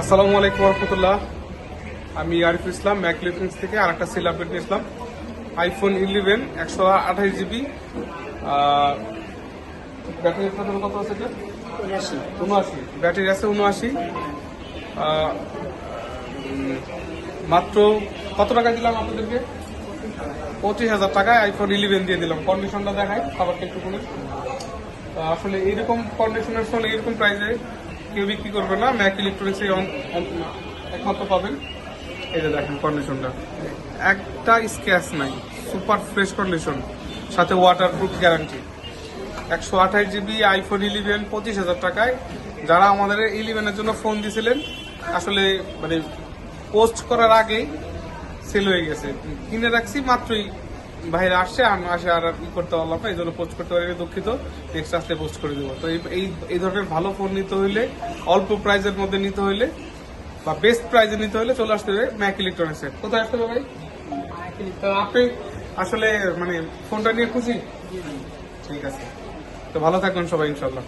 আসসালামু আলাইকুম রহমতুল্লাহ আমি আরিফুল ইসলাম ম্যাক ইলেকট্রনিক্স থেকে আর একটা সেল আপডেট নিয়েছিলাম আইফোন ইলেভেন একশো আঠাশ জিবি ব্যাটারি কত আছে উনআশি। ব্যাটারি আছে উনআশি। মাত্র কত টাকা দিলাম আপনাদেরকে? পঁচিশ হাজার টাকায় আইফোন ইলেভেন দিয়ে দিলাম। কন্ডিশনটা দেখায় খাবারটা একটু আসলে এইরকম কন্ডিশনের ফোন এইরকম প্রাইসে কেউ বিক্রি করবে না, ম্যাক ইলেকট্রনিক্সে একমাত্র পাবেন। যে দেখেন কন্ডিশনটা একটা স্ক্যাচ নাই সুপার ফ্রেশ কন্ডিশন সাথে ওয়াটার প্রুফ গ্যারান্টি একশো আঠাশ জিবি আইফোন ইলেভেন পঁচিশ হাজার টাকায়। যারা আমাদের ইলেভেনের জন্য ফোন দিয়েছিলেন আসলে মানে পোস্ট করার আগেই সেল হয়ে গেছে। কিনে রাখছি মাত্রই বাইরে আসছে আমি আসে আর ই করতে পারলাম না এই জন্য পোস্ট করতে পারি দুঃখিত। নেক্সট আসতে পোস্ট করে দেবো। তো এই- এই ধরনের ভালো ফোন নিতে হইলে অল্প প্রাইজের মধ্যে নিতে হইলে বা বেস্ট প্রাইজে নিতে হলে চলে আসতে হবে ম্যাক ইলেকট্রনিক্সে কোথায় আসতে হবে ভাই? তো আপনি আসলে মানে ফোনটা নিয়ে খুশি? ঠিক আছে। তো ভালো থাকবেন সবাই ইনশাল্লাহ